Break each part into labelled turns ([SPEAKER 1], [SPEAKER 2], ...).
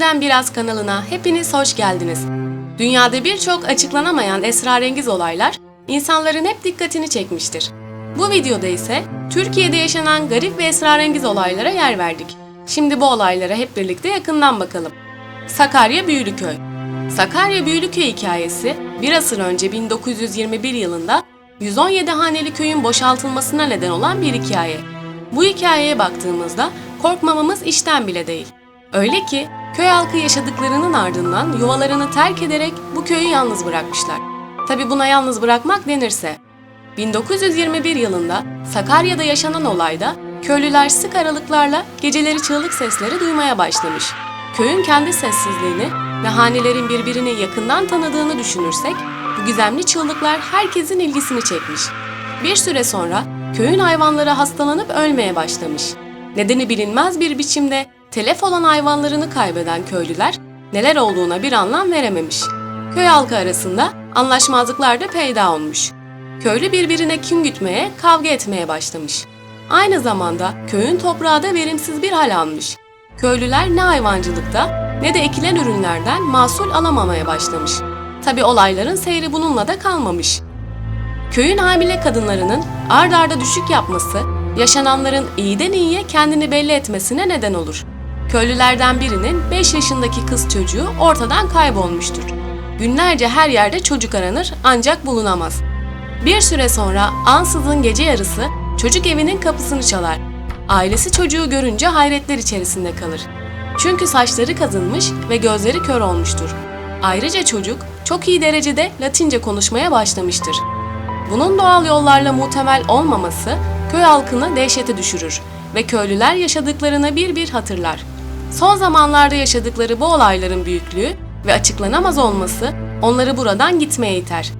[SPEAKER 1] Hayalden Biraz kanalına hepiniz hoş geldiniz. Dünyada birçok açıklanamayan esrarengiz olaylar insanların hep dikkatini çekmiştir. Bu videoda ise Türkiye'de yaşanan garip ve esrarengiz olaylara yer verdik. Şimdi bu olaylara hep birlikte yakından bakalım. Sakarya Büyülüköy Sakarya Büyülüköy hikayesi bir asır önce 1921 yılında 117 haneli köyün boşaltılmasına neden olan bir hikaye. Bu hikayeye baktığımızda korkmamamız işten bile değil. Öyle ki köy halkı yaşadıklarının ardından yuvalarını terk ederek bu köyü yalnız bırakmışlar. Tabi buna yalnız bırakmak denirse. 1921 yılında Sakarya'da yaşanan olayda köylüler sık aralıklarla geceleri çığlık sesleri duymaya başlamış. Köyün kendi sessizliğini ve hanelerin birbirini yakından tanıdığını düşünürsek bu gizemli çığlıklar herkesin ilgisini çekmiş. Bir süre sonra köyün hayvanları hastalanıp ölmeye başlamış. Nedeni bilinmez bir biçimde telef olan hayvanlarını kaybeden köylüler neler olduğuna bir anlam verememiş. Köy halkı arasında anlaşmazlıklar da peyda olmuş. Köylü birbirine kin gütmeye, kavga etmeye başlamış. Aynı zamanda köyün toprağı da verimsiz bir hal almış. Köylüler ne hayvancılıkta ne de ekilen ürünlerden mahsul alamamaya başlamış. Tabi olayların seyri bununla da kalmamış. Köyün hamile kadınlarının ard arda düşük yapması, yaşananların iyiden iyiye kendini belli etmesine neden olur. Köylülerden birinin 5 yaşındaki kız çocuğu ortadan kaybolmuştur. Günlerce her yerde çocuk aranır ancak bulunamaz. Bir süre sonra ansızın gece yarısı çocuk evinin kapısını çalar. Ailesi çocuğu görünce hayretler içerisinde kalır. Çünkü saçları kazınmış ve gözleri kör olmuştur. Ayrıca çocuk çok iyi derecede Latince konuşmaya başlamıştır. Bunun doğal yollarla muhtemel olmaması köy halkını dehşete düşürür ve köylüler yaşadıklarını bir bir hatırlar. Son zamanlarda yaşadıkları bu olayların büyüklüğü ve açıklanamaz olması onları buradan gitmeye iter.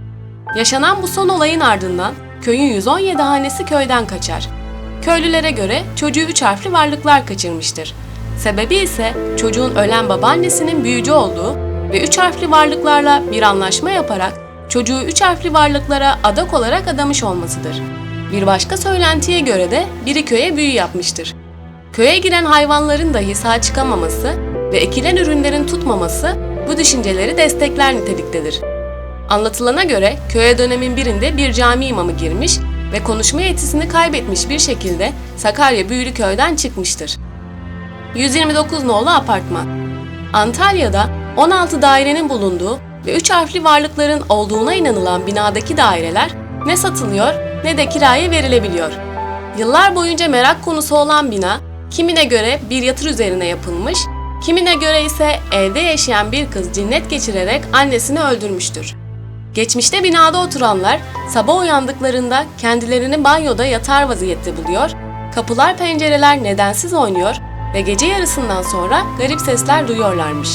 [SPEAKER 1] Yaşanan bu son olayın ardından köyün 117 hanesi köyden kaçar. Köylülere göre çocuğu üç harfli varlıklar kaçırmıştır. Sebebi ise çocuğun ölen babaannesinin büyücü olduğu ve üç harfli varlıklarla bir anlaşma yaparak çocuğu üç harfli varlıklara adak olarak adamış olmasıdır. Bir başka söylentiye göre de biri köye büyü yapmıştır. Köye giren hayvanların dahi sağ çıkamaması ve ekilen ürünlerin tutmaması bu düşünceleri destekler niteliktedir. Anlatılana göre köye dönemin birinde bir cami imamı girmiş ve konuşma yetisini kaybetmiş bir şekilde Sakarya Büyülüköy'den çıkmıştır. 129 nolu apartman Antalya'da 16 dairenin bulunduğu ve 3 harfli varlıkların olduğuna inanılan binadaki daireler ne satılıyor ne de kiraya verilebiliyor. Yıllar boyunca merak konusu olan bina kimine göre bir yatır üzerine yapılmış, kimine göre ise evde yaşayan bir kız cinnet geçirerek annesini öldürmüştür. Geçmişte binada oturanlar sabah uyandıklarında kendilerini banyoda yatar vaziyette buluyor, kapılar pencereler nedensiz oynuyor ve gece yarısından sonra garip sesler duyuyorlarmış.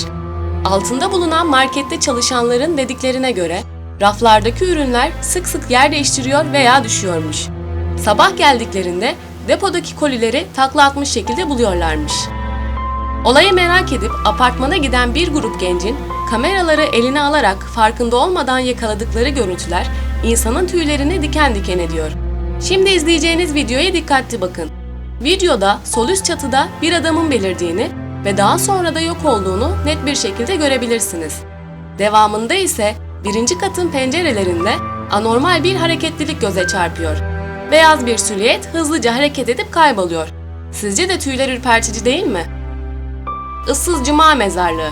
[SPEAKER 1] Altında bulunan markette çalışanların dediklerine göre raflardaki ürünler sık sık yer değiştiriyor veya düşüyormuş. Sabah geldiklerinde depodaki kolileri takla atmış şekilde buluyorlarmış. Olayı merak edip apartmana giden bir grup gencin kameraları eline alarak farkında olmadan yakaladıkları görüntüler insanın tüylerini diken diken ediyor. Şimdi izleyeceğiniz videoya dikkatli bakın. Videoda sol üst çatıda bir adamın belirdiğini ve daha sonra da yok olduğunu net bir şekilde görebilirsiniz. Devamında ise birinci katın pencerelerinde anormal bir hareketlilik göze çarpıyor. Beyaz bir silüet hızlıca hareket edip kayboluyor. Sizce de tüyler ürpertici değil mi? Issız Cuma Mezarlığı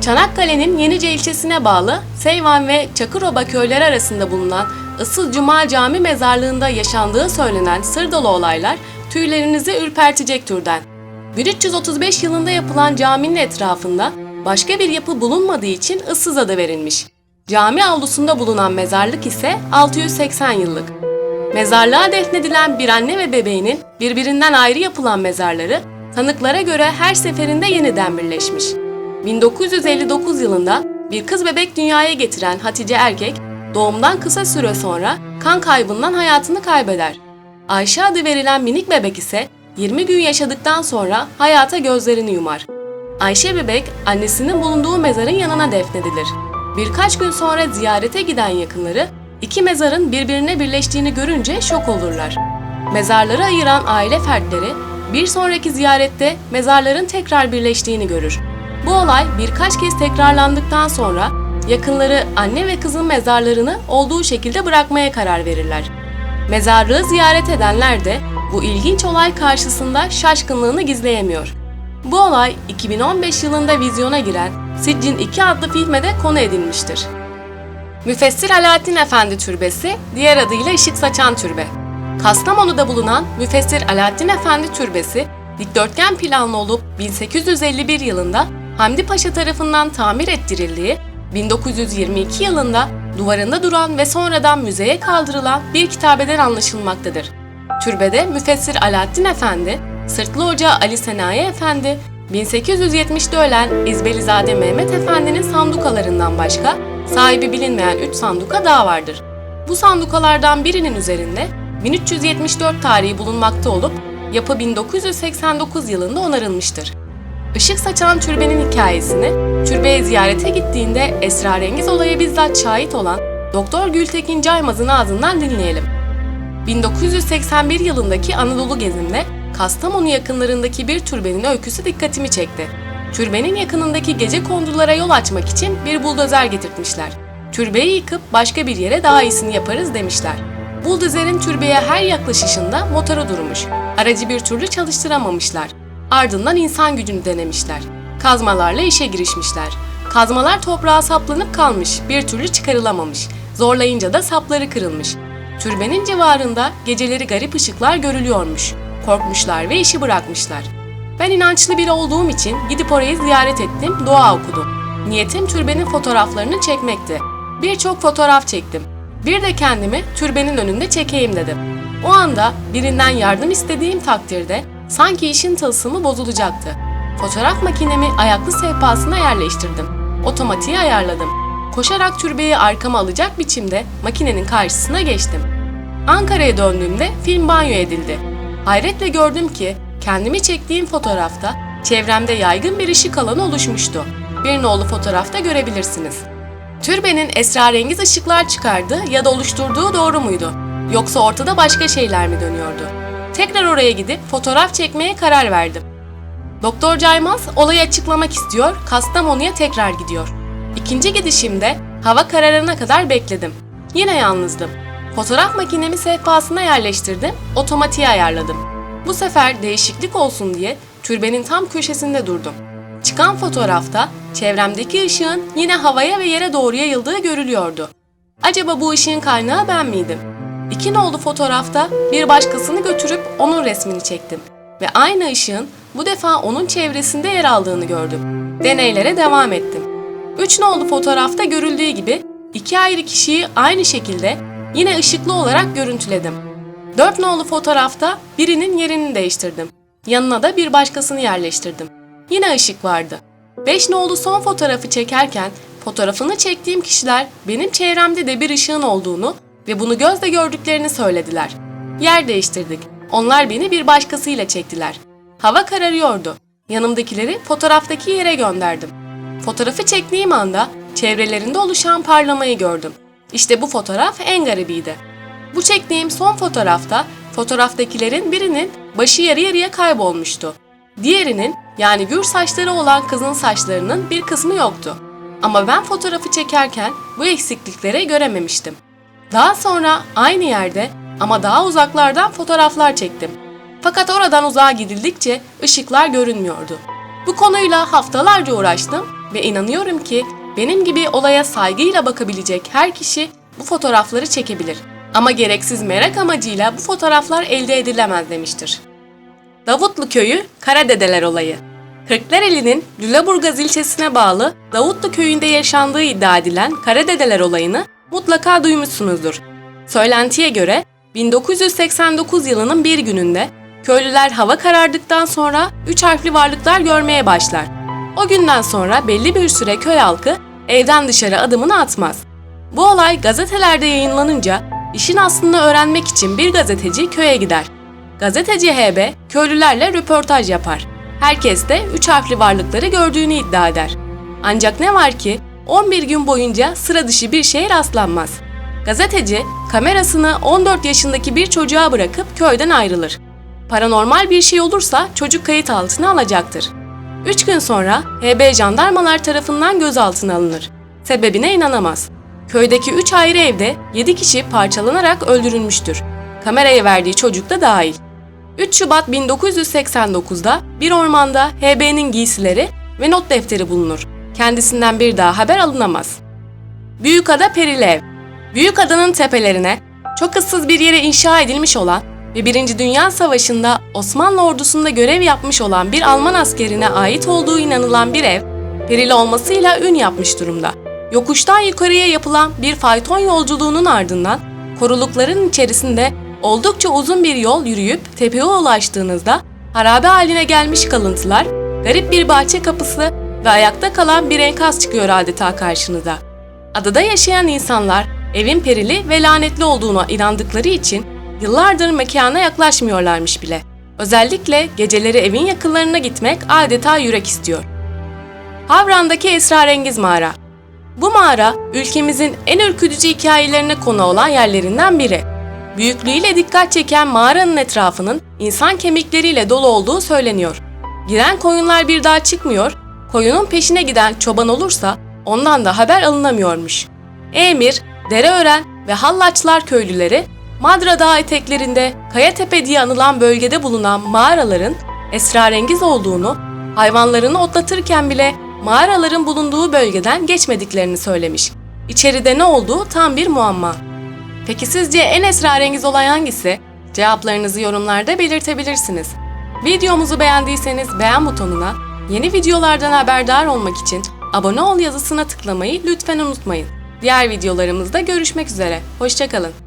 [SPEAKER 1] Çanakkale'nin Yenice ilçesine bağlı Seyvan ve Çakıroba köyleri arasında bulunan Issız Cuma Cami mezarlığında yaşandığı söylenen sır dolu olaylar tüylerinizi ürpertecek türden. 1335 yılında yapılan caminin etrafında başka bir yapı bulunmadığı için ıssız adı verilmiş. Cami avlusunda bulunan mezarlık ise 680 yıllık. Mezarlığa defnedilen bir anne ve bebeğinin birbirinden ayrı yapılan mezarları tanıklara göre her seferinde yeniden birleşmiş. 1959 yılında bir kız bebek dünyaya getiren Hatice Erkek, doğumdan kısa süre sonra kan kaybından hayatını kaybeder. Ayşe adı verilen minik bebek ise 20 gün yaşadıktan sonra hayata gözlerini yumar. Ayşe bebek annesinin bulunduğu mezarın yanına defnedilir. Birkaç gün sonra ziyarete giden yakınları iki mezarın birbirine birleştiğini görünce şok olurlar. Mezarları ayıran aile fertleri bir sonraki ziyarette mezarların tekrar birleştiğini görür. Bu olay birkaç kez tekrarlandıktan sonra yakınları anne ve kızın mezarlarını olduğu şekilde bırakmaya karar verirler. Mezarlığı ziyaret edenler de bu ilginç olay karşısında şaşkınlığını gizleyemiyor. Bu olay 2015 yılında vizyona giren Siccin 2 adlı filme de konu edilmiştir. Müfessir Alaaddin Efendi Türbesi, diğer adıyla Işık Saçan Türbe. Kastamonu'da bulunan Müfessir Alaaddin Efendi Türbesi, dikdörtgen planlı olup 1851 yılında Hamdi Paşa tarafından tamir ettirildiği, 1922 yılında duvarında duran ve sonradan müzeye kaldırılan bir kitabeden anlaşılmaktadır. Türbede Müfessir Alaaddin Efendi, Sırtlı Hoca Ali Senayi Efendi, 1870'de ölen İzbelizade Mehmet Efendi'nin sandukalarından başka sahibi bilinmeyen 3 sanduka daha vardır. Bu sandukalardan birinin üzerinde 1374 tarihi bulunmakta olup yapı 1989 yılında onarılmıştır. Işık saçan türbenin hikayesini türbeye ziyarete gittiğinde esrarengiz olaya bizzat şahit olan Doktor Gültekin Caymaz'ın ağzından dinleyelim. 1981 yılındaki Anadolu gezimde Kastamonu yakınlarındaki bir türbenin öyküsü dikkatimi çekti. Türbenin yakınındaki gece kondulara yol açmak için bir buldozer getirtmişler. Türbeyi yıkıp başka bir yere daha iyisini yaparız demişler. Buldozerin türbeye her yaklaşışında motoru durmuş. Aracı bir türlü çalıştıramamışlar. Ardından insan gücünü denemişler. Kazmalarla işe girişmişler. Kazmalar toprağa saplanıp kalmış, bir türlü çıkarılamamış. Zorlayınca da sapları kırılmış. Türbenin civarında geceleri garip ışıklar görülüyormuş. Korkmuşlar ve işi bırakmışlar. Ben inançlı biri olduğum için gidip orayı ziyaret ettim, dua okudum. Niyetim türbenin fotoğraflarını çekmekti. Birçok fotoğraf çektim. Bir de kendimi türbenin önünde çekeyim dedim. O anda birinden yardım istediğim takdirde sanki işin tılsımı bozulacaktı. Fotoğraf makinemi ayaklı sehpasına yerleştirdim. Otomatiği ayarladım. Koşarak türbeyi arkama alacak biçimde makinenin karşısına geçtim. Ankara'ya döndüğümde film banyo edildi. Hayretle gördüm ki kendimi çektiğim fotoğrafta çevremde yaygın bir ışık alanı oluşmuştu. Bir nolu fotoğrafta görebilirsiniz. Türbenin esrarengiz ışıklar çıkardığı ya da oluşturduğu doğru muydu? Yoksa ortada başka şeyler mi dönüyordu? Tekrar oraya gidip fotoğraf çekmeye karar verdim. Doktor Caymaz olayı açıklamak istiyor, Kastamonu'ya tekrar gidiyor. İkinci gidişimde hava kararına kadar bekledim. Yine yalnızdım. Fotoğraf makinemi sehpasına yerleştirdim, otomatiğe ayarladım. Bu sefer değişiklik olsun diye türbenin tam köşesinde durdum. Çıkan fotoğrafta çevremdeki ışığın yine havaya ve yere doğru yayıldığı görülüyordu. Acaba bu ışığın kaynağı ben miydim? İki nolu fotoğrafta bir başkasını götürüp onun resmini çektim ve aynı ışığın bu defa onun çevresinde yer aldığını gördüm. Deneylere devam ettim. Üç nolu fotoğrafta görüldüğü gibi iki ayrı kişiyi aynı şekilde yine ışıklı olarak görüntüledim. Dört nolu fotoğrafta birinin yerini değiştirdim. Yanına da bir başkasını yerleştirdim. Yine ışık vardı. Beş nolu son fotoğrafı çekerken fotoğrafını çektiğim kişiler benim çevremde de bir ışığın olduğunu ve bunu gözle gördüklerini söylediler. Yer değiştirdik. Onlar beni bir başkasıyla çektiler. Hava kararıyordu. Yanımdakileri fotoğraftaki yere gönderdim. Fotoğrafı çektiğim anda çevrelerinde oluşan parlamayı gördüm. İşte bu fotoğraf en garibiydi. Bu çektiğim son fotoğrafta fotoğraftakilerin birinin başı yarı yarıya kaybolmuştu. Diğerinin yani gür saçları olan kızın saçlarının bir kısmı yoktu. Ama ben fotoğrafı çekerken bu eksiklikleri görememiştim. Daha sonra aynı yerde ama daha uzaklardan fotoğraflar çektim. Fakat oradan uzağa gidildikçe ışıklar görünmüyordu. Bu konuyla haftalarca uğraştım ve inanıyorum ki benim gibi olaya saygıyla bakabilecek her kişi bu fotoğrafları çekebilir. Ama gereksiz merak amacıyla bu fotoğraflar elde edilemez demiştir. Davutlu Köyü Karadedeler Olayı Kırklareli'nin Lüleburgaz ilçesine bağlı Davutlu Köyü'nde yaşandığı iddia edilen Karadedeler Olayı'nı mutlaka duymuşsunuzdur. Söylentiye göre 1989 yılının bir gününde köylüler hava karardıktan sonra üç harfli varlıklar görmeye başlar. O günden sonra belli bir süre köy halkı evden dışarı adımını atmaz. Bu olay gazetelerde yayınlanınca işin aslını öğrenmek için bir gazeteci köye gider. Gazeteci HB köylülerle röportaj yapar. Herkes de üç harfli varlıkları gördüğünü iddia eder. Ancak ne var ki 11 gün boyunca sıra dışı bir şeye rastlanmaz. Gazeteci kamerasını 14 yaşındaki bir çocuğa bırakıp köyden ayrılır. Paranormal bir şey olursa çocuk kayıt altına alacaktır. Üç gün sonra HB jandarmalar tarafından gözaltına alınır. Sebebine inanamaz. Köydeki üç ayrı evde 7 kişi parçalanarak öldürülmüştür. Kameraya verdiği çocuk da dahil. 3 Şubat 1989'da bir ormanda HB'nin giysileri ve not defteri bulunur. Kendisinden bir daha haber alınamaz. Büyükada Perilev Büyükada'nın tepelerine çok ıssız bir yere inşa edilmiş olan ve 1. Dünya Savaşı'nda Osmanlı ordusunda görev yapmış olan bir Alman askerine ait olduğu inanılan bir ev, perili olmasıyla ün yapmış durumda. Yokuştan yukarıya yapılan bir fayton yolculuğunun ardından korulukların içerisinde oldukça uzun bir yol yürüyüp tepeye ulaştığınızda harabe haline gelmiş kalıntılar, garip bir bahçe kapısı ve ayakta kalan bir enkaz çıkıyor adeta karşınıza. Adada yaşayan insanlar evin perili ve lanetli olduğuna inandıkları için yıllardır mekana yaklaşmıyorlarmış bile. Özellikle geceleri evin yakınlarına gitmek adeta yürek istiyor. Havran'daki esrarengiz mağara. Bu mağara ülkemizin en ürkütücü hikayelerine konu olan yerlerinden biri. Büyüklüğüyle dikkat çeken mağaranın etrafının insan kemikleriyle dolu olduğu söyleniyor. Giren koyunlar bir daha çıkmıyor, koyunun peşine giden çoban olursa ondan da haber alınamıyormuş. Emir, Dereören ve Hallaçlar köylüleri Madra Dağı eteklerinde Kayatepe diye anılan bölgede bulunan mağaraların esrarengiz olduğunu, hayvanlarını otlatırken bile mağaraların bulunduğu bölgeden geçmediklerini söylemiş. İçeride ne olduğu tam bir muamma. Peki sizce en esrarengiz olay hangisi? Cevaplarınızı yorumlarda belirtebilirsiniz. Videomuzu beğendiyseniz beğen butonuna, yeni videolardan haberdar olmak için abone ol yazısına tıklamayı lütfen unutmayın. Diğer videolarımızda görüşmek üzere. Hoşçakalın.